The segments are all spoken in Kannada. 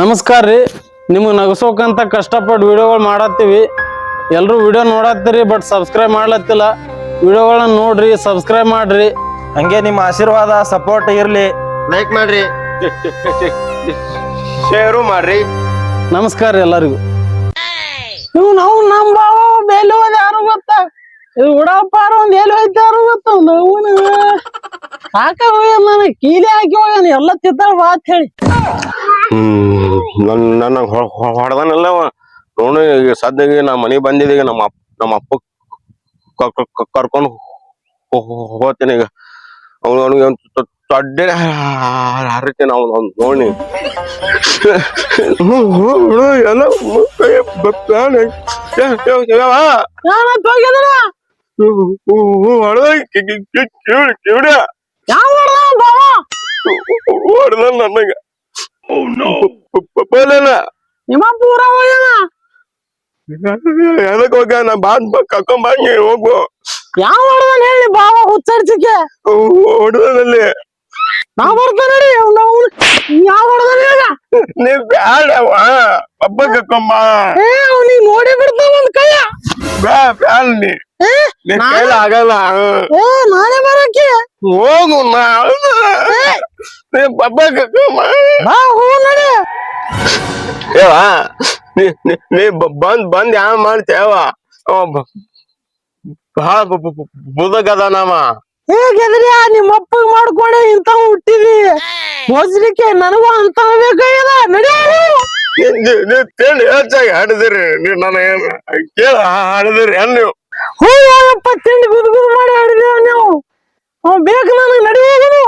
ನಮಸ್ಕಾರ ರೀ. ನಿಮಗೆ ನಗಸೋಕಂತ ಕಷ್ಟಪಟ್ಟು ವಿಡಿಯೋಗಳು ಮಾಡತ್ತೀವಿ. ಎಲ್ಲರೂ ವಿಡಿಯೋ ನೋಡತ್ತೀರಿ ಬಟ್ ಸಬ್ಸ್ಕ್ರೈಬ್ ಮಾಡ್ಲತ್ತಿಲ್ಲ. ವಿಡಿಯೋಗಳನ್ನ ನೋಡ್ರಿ ಸಬ್ಸ್ಕ್ರೈಬ್ ಮಾಡ್ರಿ. ಹಂಗೆ ನಿಮ್ಮ ಆಶೀರ್ವಾದ ಸಪೋರ್ಟ್ ಇರಲಿ. ಲೈಕ್ ಮಾಡ್ರಿ. ಶೇರು ಮಾಡ್ರಿ. ನಮಸ್ಕಾರ ರೀ ಎಲ್ಲರಿಗೂ. ಇವ್ ನಾವು ನಮ್ಮ ಬಾವ ಬೇಲಿ ಹೋದ ಯಾರು ಗೊತ್ತ? ಇದು ಉಡಪ್ಪಾರ ಒಂದ್ ಎಲ್ಲಿ ಹೋಯ್ತು ಯಾರು ಗೊತ್ತ? ಸಾಕ ಹೋಗ್ಯಾನ ನನಗೆ ಕೀಲಿ ಹಾಕಿ ಹೋಗ್ಯಾನ ಎಲ್ಲ ತಿತ್ತಾಳ ಬಾ ಅಂತ ಹೇಳಿ. ನನ್ ನನ್ನ ಹೊಡೆದನಲ್ಲ ನೋಡು ಈಗ ಸದ್ಯಗೆ ನಮ್ಮ ಮನೆಗೆ ಬಂದಿದ್ದೀಗ ನಮ್ಮ ಅಪ್ಪ ನಮ್ಮ ಅಪ್ಪ ಕರ್ಕೊಂಡು ಹೋಗ್ತೀನಿ ಈಗ ಅವ್ನು ಅವ್ನಿಗೆ ಒಂದು ದೊಡ್ಡ ಹರಿತೀನಿ ಅವ್ನು ಅವ್ನು ನೋಡಿ ಎಲ್ಲ ಹೋಗಿದ್ರ ಕಿವಿಡ ಯಾವ ಹೊಡ್ದ ಬಾವ ಹೊಡೆದ ನನಗ ಬಲೇನ ನಿಮ್ಮ ಪೂರ ಹೋಗ್ಯಾನ ಎದಕ್ ಹೋಗ್ಯಾನ ಬಾದ್ ಕರ್ಕೊಂಡ್ ಬಂಗಿ ಹೋಗು. ಯಾವ ಹೊಡ್ದಾನ ಹೇಳಿ ಬಾವ ಹುಚ್ಚರ್ಚಿಕೆ ಹೊಡೆದಲ್ಲಿ ನಾ ಬರ್ತಾನೆ ರೀ ನಾವು ಯಾವ ಹೊಡ್ದಾನ ಈಗ ನೀ ಬ್ಯಾಡವ ಹಬ್ಬ ಕರ್ಕೊಂಬ ಏ ಅವ್ನಿಗೆ ನೋಡಿ ಬಿಡ್ತಾವ ಒಂದ್ ಕೈಯ. ಬ್ಯಾ ಬ್ಯಾಡ ನೀ. ಏ ನೀ ನಾನೇ- ಕೈಲ ಆಗಲ್ಲ ಏ ನಾನೇ ಬರಕ್ಕೆ ಹೋಗು ನಾ ನೀ ಕರ್ಕೊಂಬ ಬಾ ಹೋ ನಡಿ. ಏವ ನೀ ನೀ- ನೀ ಬ- ಬಂದ್ ಬಂದ್ ಯಾವ ಮಾಡ್ತೇವ ಬಹಳ ಬುದಗದಾನವ. ಏ ಗೆದ್ರಿಯ ನಿಮ್ಮ ಅಪ್ಪಗ್ ಮಾಡ್ಕೊಂಡೆ ಇಂತ ಹುಟ್ಟಿದಿ. ಮೋಜ್ಲಿಕ್ಕೆ ನನಗೂ ಅಂತ ಬೇಕಾಗ್ಯದ ನಡಿ ನೀ ತಿಂಡಿ ಹೆಚ್ಚಾಗಿ ಹಾಡಿದಿರಿ. ನೀವ್ ನನ್ನ ಕೇಳ ಹಾಡಿದಿರಿ ನೀವು? ಹೋಗಪ್ಪ ತಿಂಡಿ ಗುದ್ಗುದ್ ಗುದ್ ಮಾಡಿ ಆಡಿದೇವ ನೀವು? ಬೇಕು ನನಗೆ ನಡಿ ಹೋಗುದು.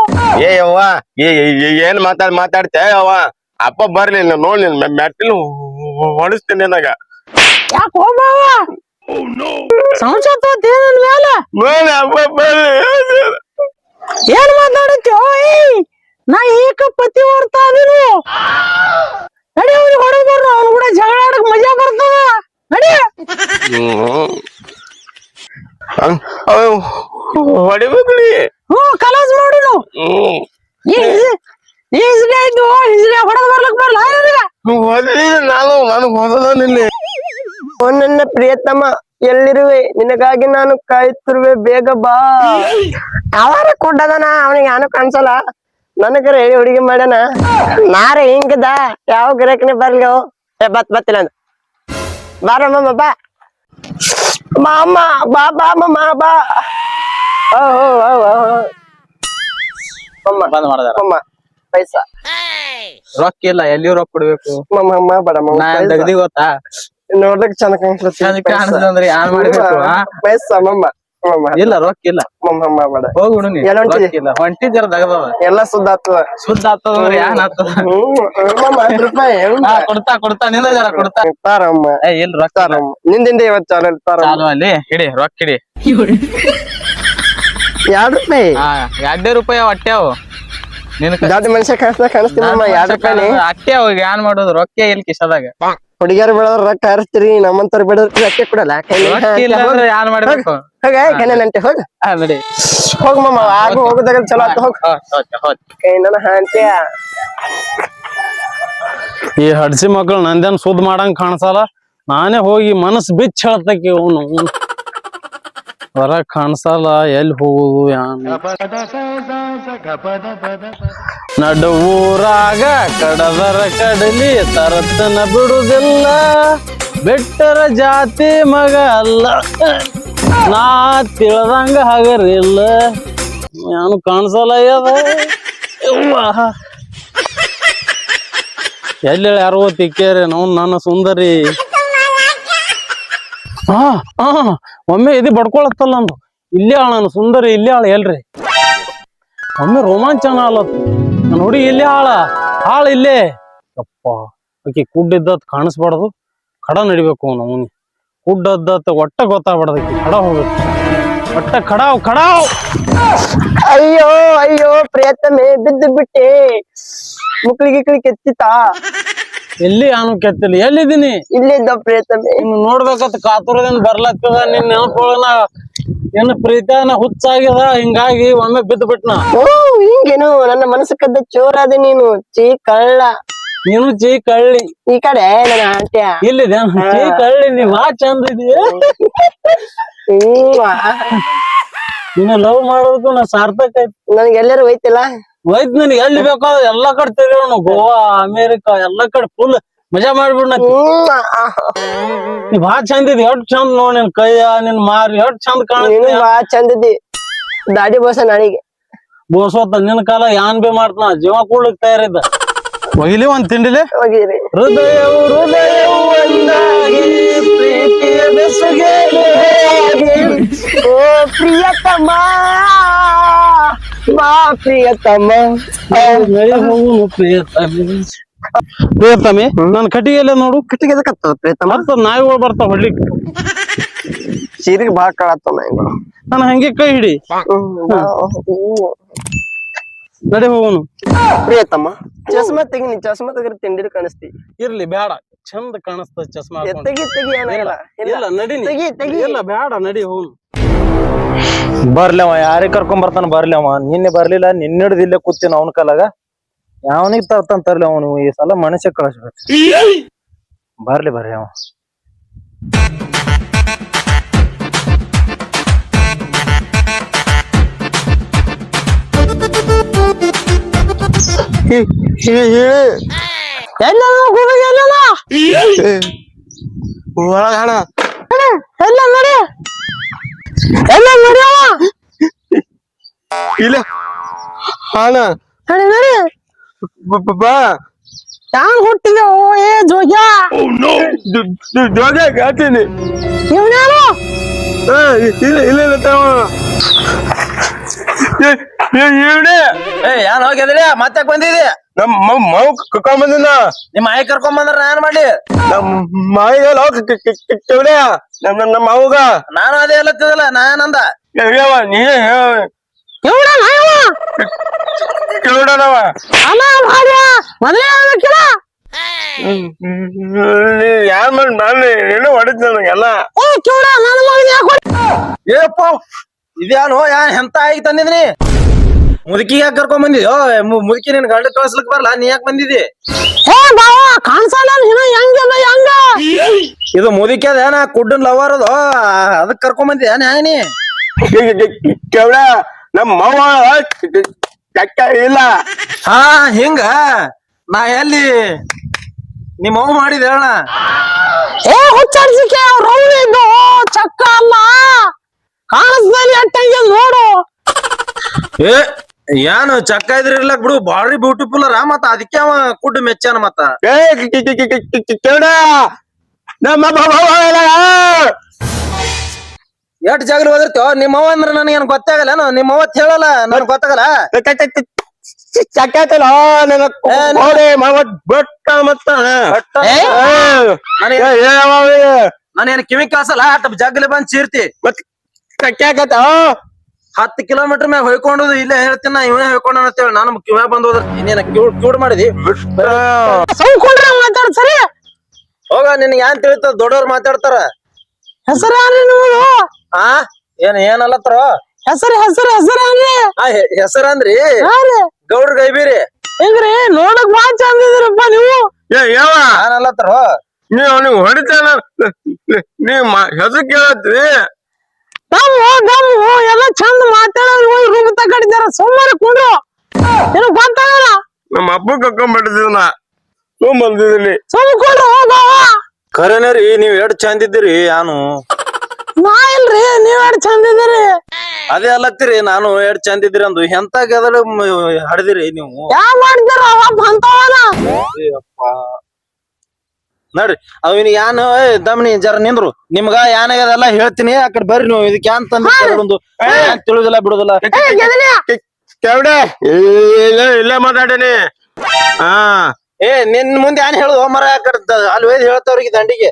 ಏ ಯವ್ವ ಏ ಏ- ಏನ್ ಮಾತಾಡ್ ಮಾತಾಡ್ತೇ ಯವ್ವ? ಅಪ್ಪ ಬರ್ಲಿ ನೋಡ್ಲಿ ನೋಡಿ ನೀನ್ ಮೆಟ್ಟಿಲು ಹೊಡಿಸ್ತೀನಿ ನಿನಗ. ಯಾಕೆ ಹೋಗ್ಬಾವ ಮೇಲೆ? ನೋಡಿ ಅಪ್ಪ ಬರ್ಲಿ. ಏನ್ ಮಾತಾಡುತ್ತೆ ಓಯ್! ನಾ ಏಕ ಪತಿ ಬರ್ತಾ ಅದೀನಿ. ನಡಿ ಅವ್ನಿಗೆ ಹೊಡೆದ್ ಬರ್ರು ಅವ್ನು ಕೂಡ ಜಗಳ ಆಡಕ್ ಮಜಾ ಬರ್ತದ. ನಡಿ. ಹೊಡಿಬೇಕ್ರಿ ಹ್ಮ್. ಕಲಾಸ್ ಮಾಡಿ ನಾವು ಆಯ್ತು ಹೊಡೆದ್ ಬರ್ಲಕ್ ನಾನು ನನಗ್ ಹೊದನಿಲ್ಲಿ ಓ ನನ್ನ ಪ್ರಿಯತಮ ಎಲ್ಲಿರುವೆ? ನಿನಗಾಗಿ ನಾನು ಕಾಯುತ್ತಿರುವೆ ಬೇಗ ಬಾ. ಅವರ ಕೊಟ್ಟದನ ಅವನಿಗೆ ಯಾನು ಕಾಣಿಸಲ್ಲ. ನನಗರ ಹೇಳಿ ಹುಡುಗಿ ಮಾಡ್ಯಾನ. ನಾರ ಹಿಂಗದ ಯಾವ ಗಿರಕನೆ ಬರ್ಲಿ ಅವ್. ಏ ಬತ್ ಬತ್ತಿಲ್ಲ ಅಂದ. ಬಾರಮ್ಮ ಬಾ. ಮಾಮ ಬಾ ಬಾ ಮಾ ಬಾ. ಬಂದ್ ಮಾಡ್ದಾರ. ಮಮ್ಮ ಪೈಸಾ. ರೊಕ್ಕ ಇಲ್ಲ ಎಲ್ಲಿ ರೊಕ್ಕ ಕೊಡ್ಬೇಕು. ಮಮ್ಮ ಅಮ್ಮ ಬಡ ಮಮ್ಮ. ತೆಗ್ದಿ ಗೊತ್ತಾ? ನೋಡ್ಲಿಕ್ ಚಂದ ಕಾಣಿಸ್ಲತ್ತಿ ಚಂದ ಅಂದ್ರೆ ಯಾನ್ ಮಾಡ್ಬೇಕು ಆ? ಪೈಸಾ ಮಮ್ಮ ಮಮ್ಮ ಇಲ್ಲ ರೊಕ್ಕ ಇಲ್ಲ. ಮಮ್ಮ ಅಮ್ಮ ಬಡ. ನೀ ಹೊಂಟಿದಿ? ರೊಕ್ಕ ಇಲ್ಲ. ಹೊಂಟಿ ಜರ ದಗದವ ಎಲ್ಲ ಸುದ್ದ ಆಗ್ತದ. ಶುದ್ಧ ಆಗ್ತದ ಅಂದ್ರೆ ಯಾನ್ ಆಗ್ತದ? ಹತ್ತು ರೂಪಾಯಿ ಹಾ ಕೊಡ್ತಾ ಕೊಡ್ತಾ ನಿಂದ ಜರ ಕೊಡ್ತಾ. ತಾರಮ್ಮ ಏ ಇಲ್ಲ ರೊಕ್ಕ ಇಲ್ಲ. ನಿಂದಿಂದ ಇವತ್ತು ಚಾಲು ಇರ್ತಾರಮ್ಮ ಚಾಲು ಅಲ್ಲಿ. ಹಿಡಿ ರೊಕ್ಕ ಹಿಡಿ. ಎರಡ್ ರೂಪಾಯಿ. ಹಾ ಎರಡೇ ರೂಪಾಯಿ ಹೊಟ್ಟೆವು ನಿನ್ ದೊಡ್ಡ ಮನುಷ್ಯ ಕಾಣಿಸ್ತಾ ಕಾಣಿಸ್ತೀನಿ ಎರಡ್ ರೂಪಾಯಿ ಅಟ್ಟೆ ಅವಾಗ ಏನ್ ಮಾಡೋದು? ರೊಕ್ಕ ಇಲ್ಲಿ ಕಿಸದಾಗ ಹುಡುಗಿಯರು ಬೆಳೆದ್ರ ರೊಕ್ಕ ಹರಿಸ್ತೀರಿ ನಮ್ಮಂತವ್ರು ಬೆಳೆದ್ರ ರೊಕ್ಕ ಕೊಡಲ್ಲ. ಏನ್ ಮಾಡ್ಬೇಕು? ಹೋಗ ನಂಟೆ ಹೋಗ. ನೋಡಿ ನಡಿ. ಹೋಗ್ ಮಮ್ಮ ಆಗ ಹೋಗದಾಗ ಚಲೋ ಆತ ಹೋಗ್. ಹೋಗ್, ಹೋಗ್, ಹೋಗ್. ಕೈ ನನ್ನ ಹಾಂತ್ಯ ಈ ಹಡ್ಸಿ ಮಕ್ಳು ನಂದೇನ್ ಸುದ್ ಮಾಡಂಗ್ ಕಾಣಿಸಲ್ಲ? ನಾನೇ ಹೋಗಿ ಮನಸ್ ಬಿಚ್ಚ ಹೇಳ್ತಕ್ಕೆ ಅವನು. ಹೊರಗ್ ಕಾಣಿಸಲ್ಲ, ಎಲ್ಲಿ ಹೋಗುದು ನಡು ಊರಾಗ ಕಡದರ ಕಡಲಿ ತರತನ ಬಿಡುದಿಲ್ಲ, ಬೆಟ್ಟರ ಜಾತಿ ಮಗ ಅಲ್ಲ. ನಾ ತಿಳ್ದಂಗ ಹಗರಿಲ್ಲ. ನಾನು ಕಾಣಿಸಲ್ಲ ಎಲ್ಲಿ ಯಾರೋ ತಿಕ್ಕೇರಿ ನಾವು ನನ್ನ ಸುಂದರಿ. ಹಾ ಹಾ ಒಮ್ಮೆ ಇದು ಬಡ್ಕೊಳತ್ತಲ್ಲ ಅಂದು. ಇಲ್ಲೇ ಆಳ ನಾನು, ಸುಂದರಿ ಇಲ್ಲೇ ಆಳ, ಎಲ್ರಿ? ಒಮ್ಮೆ ರೋಮಾಂಚನ ಅಲ್ಲತ್ತು ನೋಡಿ ಇಲ್ಲೇ ಆಳ ಆಳ ಇಲ್ಲೇ. ಅಪ್ಪ ಆಕಿ ಕುಡ್ಡಿದ್ದತ್ ಕಾಣಿಸ್ಬಾರ್ದು. ಕಡ ನಡಿಬೇಕು ಕುಡ್ ಕುಡ್ಡದ್ದತ್ ಒಟ್ಟ ಗೊತ್ತಾಗ್ಬಾರ್ದು ಆಕಿ. ಕಡ ಹೋಗ್ಬೇಕು. ಒಟ್ಟ ಕಡಾವ್ ಕಡಾವ್ ಅಯ್ಯೋ ಅಯ್ಯೋ ಪ್ರಯತ್ನ ಬಿದ್ದು ಬಿಟ್ಟೆ. ಮುಕ್ಳಿಗೆ ಗಿಕ್ಳಿ ಕೆತ್ತಿತಾ? ಎಲ್ಲಿ ನಾನು ಕೆತ್ತಿಲ್ಲ? ಎಲ್ಲಿದ್ದೀನಿ? ಇಲ್ಲಿದ್ದ ಪ್ರಿಯತಮೆ ಇನ್ನು ನೋಡ್ಬೇಕಂತ ಕಾತುರದಿಂದ ಬರ್ಲತ್ತದ ನಿನ್ ನೆನಪೊಳನ ಏನ್ ಪ್ರೀತಿಯನ ಹುಚ್ಚಾಗ್ಯದ? ಹಿಂಗಾಗಿ ಒಮ್ಮೆ ಬಿದ್ದು ಬಿಟ್ನ ಓ ಹಿಂಗೇನು ನನ್ನ ಮನಸ್ಸು ಕದ್ದ ಚೋರಾದೆ ನೀನು ಚೀ ಕಳ್ಳ. ನೀನು ಚೀ ಕಳ್ಳಿ. ಈ ಕಡೆ ನನ್ನ ಆಂಟಿಯ ಇಲ್ಲಿದೆ ಚೀ ಕಳ್ಳಿ ನೀ ವಾ ಚಂದ ಇದೀಯ ನಿನ್ನ ಲವ್ ಮಾಡೋದು ನಾ ಸಾರ್ಥಕ ಆಯ್ತು. ನನ್ಗೆ ಎಲ್ಲರೂ ಹೋಯ್ತಿಲ್ಲ? ಹೋಯ್ತು ನನಗೆ ಎಲ್ಲಿ ಬೇಕೋ ಎಲ್ಲಾ ಕಡೆ ತಿರುಗೋಣ ಗೋವಾ ಅಮೇರಿಕಾ ಎಲ್ಲಾ ಕಡೆ ಫುಲ್ ಮಜಾ ಮಾಡ್ಬಿಡ್ನ ಹ್ಮ್ ನೀ ಬಾ ಚಂದ ಇದಿ ಎಷ್ಟ್ ಚಂದ ನೋಡ್ ನಿನ್ ಕೈಯ ನಿನ್ ಮಾರಿ ಎಷ್ಟ್ ಚಂದ ಕಾಣ್ತೀನಿ ಬಾಳ ಬಾ ಚಂದಿದ್ದಿ ದಾಡಿ ಬೋಸ ನನಗೆ. ಬೋಸೋತ ನಿನ್ ಕಾಲ ಯಾನ್ ಬಿ ಮಾಡ್ತಾನ ಜೀವ ಕೂಡ್ಲಿಕ್ ತಯಾರಿದ್ದ. ಒಯ್ಲಿ ಒಂದ್ ತಿಂಡಿಲಿ? ಹೋಗಿರಿ ಹೃದಯವು ಹೃದಯವು ಒಂದಾಗಿ ಪ್ರೀತಿಯ ಓ ಪ್ರಿಯತಮ. ಪ್ರಿಯತಮ ಪ್ರಿಯತಮಿ ನನ್ ಕಟ್ಟಿಗೆಲ್ಲ ನೋಡು. ಕಟ್ಟಿಗೆ ಎದಕ್ಕತ್ತದ ಪ್ರಿಯತಮ? ಮತ್ತ ನಾಯಿಗಳು ಬರ್ತಾವ ಹೊಡ್ಲಿಕ್ ಸೀರೆಗೆ ಬಾಳ ಕಾಳತ್ತವ ನಾಯಿಗಳು. ನಾನು ಹಂಗೆ ಕೈ ಹಿಡಿ. ನಡೆ ಹೋಗೋನು. ಪ್ರಿಯತಮ್ಮ ಚಸ್ಮಾ ತೆಗಿನಿ ಚಸ್ಮಾ ತೆಗ್ರಿ ತಿಂಡಿ ಕಾಣಿಸ್ತಿ. ಇರ್ಲಿ ಬೇಡ. ಚಂದ ಕಾಣಿಸ್ತದ ಚಸ್ಮಾ. ತೆಗಿ ತೆಗಿ ಇಲ್ಲ ನಡಿ. ತೆಗಿ ತೆಗಿ. ಇಲ್ಲ ಬೇಡ ನಡಿ ಹೋಗುನು. ಬರ್ಲಿ ಅವ ಯಾರಿಗೆ ಕರ್ಕೊಂಡ್ ಬರ್ತಾನ ಬರ್ಲಿ ಅವ ನಿನ್ನೆ ಬರ್ಲಿಲ್ಲ ನಿನ್ನ ಹಿಡ್ದು ಇಲ್ಲೇ ಕೂತೀನಿ ಅವನ ಕಾಲಾಗ. ಯಾವನಿಗೆ ತರ್ತಾನ ತರ್ಲಿ ಅವನು? ಈ ಸಲ ಮನುಷ್ಯ ಕಳಿಸ್ಬೇಕು. ಬರ್ಲಿ ಬರ್ರಿ ಅವ. ಎಲ್ಲ ಹುಡುಗ ಎಲ್ಲ ಒಳಗ ಹಣ ಎಲ್ಲ ನೋಡಿ. ಎಲ್ಲ ನೋಡ್ಯಾವ ಇಲ್ಲ ಹಣ ನಡಿ ನಡಿ ಬಾ ಯಾನ್ ಹುಟ್ಟಿದೆ ಓ ಏ ಜೋಗ್ಯ ಜೋಗ ಕಾತೀನಿ ಇವ್ನ್ಯಾರು ಇಲ್ಲ ಇಲ್ಲ ಇಲ್ಲ ತಮ್ಮ ಇವನೇ ಏ ಯಾನ್ ಹೋಗಿದ್ರಿ ಮತ್ತೆ ಬಂದಿದಿ ನಮ್ಮ ಮಾವು ಕರ್ಕೊಂಡ್ ಬಂದಿನ ನಿಮ್ಮ ಮಾಯ ಕರ್ಕೊಂಡ್ ಬಂದ್ರ ನಾನ್ ಮಾಡ್ಲಿ? ನಮ್ಮ ಮಾವಿಗೆ ಕೆವಡೆ ನಮ್ ನಮ್ಮ ಮಾವುಗ ನಾನು ಅದೇ ಹೇಳತ್ತಿದಲ್ಲ ನಾನಂದ ನೀ ಯಾರ್ ಮಾಡಿ ನಾನು ಏನೋ ಹೊಡಿದ್ ನನಗೆಲ್ಲ. ಏಪ್ಪ ಇದ್ಯಾನು ಯಾ ಎಂತ ಆಗಿ ತಂದಿದ್ನಿ ಮುದುಕಿ ಯಾಕೆ ಕರ್ಕೊಂಡ್ ಬಂದಿದ್ಯೋ ಮುದುಕಿ ನಿನ್ ಗಂಡ ಕಳ್ಸ್ಲಿಕ್ ಬರಲ್ಲ ನೀ ಯಾಕೆ ಬಂದಿದಿ ಏ ಬಾವ ಕಾಣ್ಸಲ್ಲ ನೀನು ಹೆಂಗಲ್ಲ ಹೆಂಗ ಇದು ಮುದುಕಿ ಅದೇನ ಕುಡ್ಡನ್ ಲವರ್ ಅದು. ಅದಕ್ ಕರ್ಕೊಂಡ್ ಬಂದಿದ್ಯಾ ನೀ ಕೆವಡ ನಮ್ಮ ಮಾವ ಚಕ್ಕ ಇಲ್ಲ. ಹಾ ಹಿಂಗ? ನಾ ಎಲ್ಲಿ? ನಿಮ್ಮ ಅವ್ ಮಾಡಿದ ಹೇಳ. ಏ ಹುಚ್ಚಾಡ್ಸಿಕೆ ರೌಡಿ ಇದ್ದು ಚಕ್ಕ ಅಲ್ಲ. ಕಾಣಿಸ್ದಲ್ಲಿ ಅಟ್ಟಂಗೆ ನೋಡು. ಏ ಏನು ಚಕ್ಕ ಇದ್ರ ಇರ್ಲಕ್ ಬಿಡು ಬಾರಿ ಬ್ಯೂಟಿಫುಲ್ ಅರ ಮತ್ತ ಅದಕ್ಕೆ ಅವ ಕುಡ್ ಮೆಚ್ಚಾನ ಮತ್ತ ಏ ಕೆವಡ ನಮ್ಮ ಮಾವ ಇಲ್ಲ ಎಷ್ಟ್ ಜಾಗಲಿ ಹೋದಿರ್ತೇವ ನಿಮ್ಮ ಅವ್ವ ಅಂದ್ರ ನನಗೇನ್ ಗೊತ್ತಾಗಲ್ಲ ನಿಮ್ಮ ಅವತ್ ಹೇಳಲ್ಲ ನನ್ ಗೊತ್ತಾಗಲ್ಲ ಚಕ್ಕತ್ತಲ್ಲ ನನ್ನ ಕೋಡೆ ಮಾವ ಬೆಟ್ಟ ಮತ್ತ ಬಟ್ ನನಗೆ ನಾನೇನ್ ಕಿವಿ ಕಾಸಲ್ಲ ಅಟ್ ಜಗ್ಲಿ ಬಂದ್ ಸೀರ್ತಿ ಮತ್ ಚಕ್ಕಾಕತ್ತ ಹತ್ತು ಕಿಲೋಮೀಟರ್ ಮ್ಯಾಗ ಹೊಯ್ಕೊಂಡು ಇಲ್ಲೇ ಹೇಳ್ತೀನಿ ನಾ ಇವನೇ ಹೊಯ್ಕೊಂಡ ಅಂತೇಳಿ ನಾನು ಕಿವ್ಯಾ ಬಂದ್ ಹೋದ್ರ ಕ್ಯೂಡ್ ಕ್ಯೂಡ್ ಮಾಡಿದಿ? ಮಾತಾಡ್ ಸರಿ. ಹೋಗ ನಿನ್ ಏನ್ ತಿಳಿತದ? ದೊಡ್ಡವ್ರು ಮಾತಾಡ್ತಾರ. ಹೆಸರ ನಿಮ್ಮದು ಆ? ಏನ್ ಏನಲ್ಲತ್ರ ಹೆಸರು ಹೆಸರು ಹೆಸರು ಅನ್ರಿ ಆ ಹೆಸರ ಅಂದ್ರಿ? ಗೌಡ್ರ ಗೈಬೀರಿ. ಹೆಂಗ್ರಿ? ನೋಡಕ್ ಬಾಳ ಚಂದ ಇದ್ರಪ್ಪ ನೀವು. ಏ ಯಾವ? ನಾನಲ್ಲತ್ರ ನೀವ್ ಅವ್ನಿಗೆ ಹೊಡಿತಾನ? ನೀವ್ ಹೆಸರು ಕೇಳತ್ರಿ. ದಮ್ಮು ದಮ್ಮು ಎಲ್ಲ ಚಂದ ಮಾತಾಡೋರು ಹೋಗಿ ರೂಮ್ ತಗೊಂಡಿದ್ದಾರ. ಸುಮ್ಮನೆ ಕುಂಡ್ರು ನಿನಗ್ ಗೊತ್ತಾಗಲ್ಲ ನಮ್ಮ ಅಪ್ಪ ಕರ್ಕೊಂಡ್ಬಿಟ್ಟಿದ್ನ ಸುಮ್ ಬಂದಿದ್ದೀನಿ. ಸುಮ್ ಕುಂಡ್ರು ಹೋಗವ ಖರೇನೇ ರೀ ನೀವ್ ಎಷ್ಟ್ ಚಂದ ಇದ್ದೀರಿ ನಾನು ನಾ ಇಲ್ರಿ ನೀವ್ ಎರಡು ಚಂದ ಇದ್ದೀರಿ. ಅದೇ ಅಲ್ಲತ್ತೀರಿ ನಾನು ಎಷ್ಟ್ ಚಂದ ಇದ್ದೀರಿ ಅಂದು. ಎಂತ ಗೆದಡ ಹಡ್ದಿರಿ ನೀವು? ಯಾವ ಮಾಡ್ತಾರ ಒಬ್ಬ ಅಂತವನ ನೋಡ್ರಿ. ಅವನ್ ಯಾನ ಏ, ದಮ್ನಿ ಜರ ನಿಂದ್ರು. ನಿಮ್ಗ ಯಾನಾಗದೆಲ್ಲ ಹೇಳ್ತೀನಿ ಆ ಕಡೆ ಬರ್ರಿ ನೀವು. ಇದಕ್ಕೆ ಅಂತಂದ್ರೊಂದು ತಂದ ಒಂದು ತಿಳಿದಿಲ್ಲ ಬಿಡುದಿಲ್ಲ. ಕೆವಡ ಇಲ್ಲ ಇಲ್ಲ ಮಾತಾಡೇನಿ. ಹಾ. ಏ ನಿನ್ ಮುಂದೆ ಯಾನ್ ಹೇಳುದು? ಮರ ಅಲ್ಲಿ ಒಯ್ದು ಹೇಳ್ತಾವ್ರಿಗೆ ದಂಡಿಗೆ.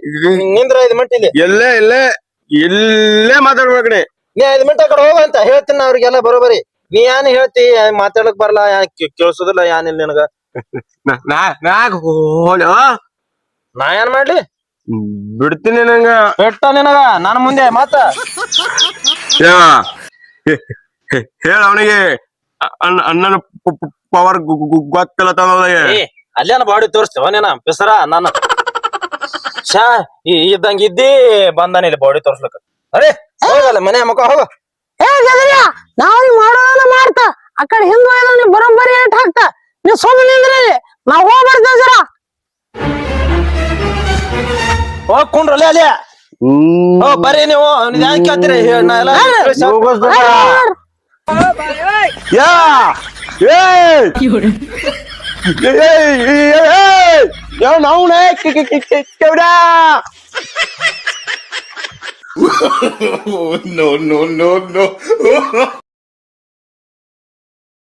ನಿಂದ್ರ ಐದು ಮಿಂಟ್ ಇಲ್ಲಿ. ಎಲ್ಲೇ ಇಲ್ಲೇ ಇಲ್ಲೇ ಮಾತಾಡ್ಬೇಕ್ರಿ. ನೀ ಐದ್ ಮಿಂಟ್ ಆ ಕಡೆ ಹೋಗ ಅಂತ ಹೇಳ್ತೀನಿ ಅವ್ರಿಗೆಲ್ಲ ಬರೋಬರಿ ನೀ ಯಾನ್ ಹೇಳ್ತಿ ಮಾತಾಡಕ್ ಬರಲ್ಲ ಯಾನ್ ಕೇಳಿಸೋದಿಲ್ಲ ಯಾನಿಲ್ಲ ಯಾನ್ ಇಲ್ಲ ನಿನಗ? ನಾ- ನಾ ನಾಕ್ ಹೋಳ ನಾ ಏನ್ ಮಾಡ್ಲಿ? ಬಿಡ್ತೀನಿ ನಂಗ. ಬೆಟ್ಟ ನಿನಗ ನನ್ ಮುಂದೆ ಮತ್ತ? ಹೇಳ ಅವನಿಗೆ. ಅಣ್ಣನ ಪವರ್ ಗೊತ್ತಿಲ್ಲ ಏ ಅಲ್ಲೇನ ಬಾಡಿ ತೋರಿಸ್ತೇವ ನೀನ? ಪಿಸರ ನನ್ನ. ಶಾ ಈ ಇದ್ದಂಗ ಇದ್ದಿ ಬಂದಾನ ಇಲ್ಲಿ ಬಾಡಿ ತೋರ್ಸ್ಲಕ ಅರೆ ಹೋಗಲ್ಲ ಮನೆ ಮಕ್ಕ ಹೋಗ. ಏ ಗದರಿಯ ನಾವು ಮಾಡೋದನ್ನ ಮಾಡ್ತಾ. ಆ ಕಡೆ ಹಿಂದ್ ಹೋಯ್ದ್ರೆ ನೀವು ಬರೋಬ್ಬರಿ ಏಟ್ ಹಾಕ್ತಾ. ನೀವು ಸುಮ್ಮನೆ ನಿಂದ್ರಿ. ನಾವು ಹೋಗಿ ಬರ್ತೇವೆ ಜರ. ಹೋಗ್ ಕುಂಡ್ರಲ್ಲ ಅಲ್ಲಿ ಹ್ಮ್ ಓ ಬರ್ರಿ ನೀವು ನೀವ್ ಯಾಕೆ ಕೇಳ್ತೀರಿ ಹೇ- ನಾ ಎಲ್ಲ ಕಳ್ಸಿ ಹಾಕ್ತೀನಿ. ಹೋಗೋಸ್ಕರ. ಯಾ ಏಯ್ ಏಯ್ ಏಯ್ ಏಯ್ ಯಾವ ನಾವ್ನೇ ಕೆವಡ no, no, no, no.